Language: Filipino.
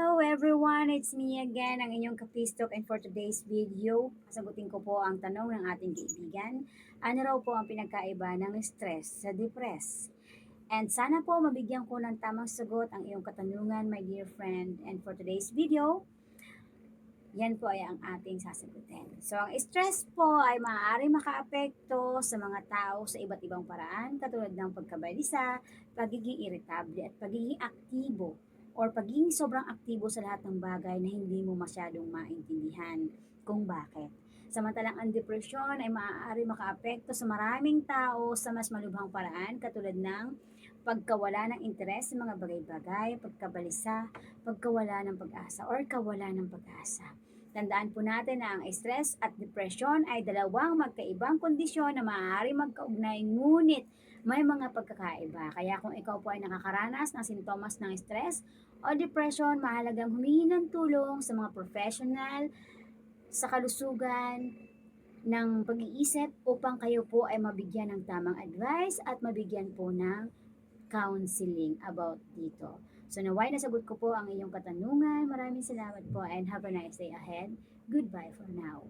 Hello everyone, it's me again, ang inyong kapistok and for today's video, sagutin ko po ang tanong ng ating kaibigan. Ano raw po ang pinagkaiba ng stress sa depress? And sana po mabigyan ko ng tamang sagot ang iyong katanungan, my dear friend. And for today's video, yan po ay ang ating sasagutin. So, ang stress po ay maaari makaapekto sa mga tao sa iba't ibang paraan, katulad ng pagkabalisa, pagiging irritable at pagiging aktibo or pagiging sobrang aktibo sa lahat ng bagay na hindi mo masyadong maintindihan kung bakit. Samantalang ang depresyon ay maaari makaapekto sa maraming tao sa mas malubhang paraan katulad ng pagkawala ng interes sa mga bagay-bagay, pagkabalisa, pagkawala ng pag-asa or kawala ng pag-asa. Tandaan po natin na ang stress at depression ay dalawang magkaibang kondisyon na maaari magkaugnay ngunit may mga pagkakaiba. Kaya kung ikaw po ay nakakaranas ng sintomas ng stress o depression, mahalagang humingi ng tulong sa mga professional sa kalusugan ng pag-iisip upang kayo po ay mabigyan ng tamang advice at mabigyan po ng counseling about dito. So naway nasagot ko po ang iyong katanungan. Maraming salamat po and have a nice day ahead. Goodbye for now.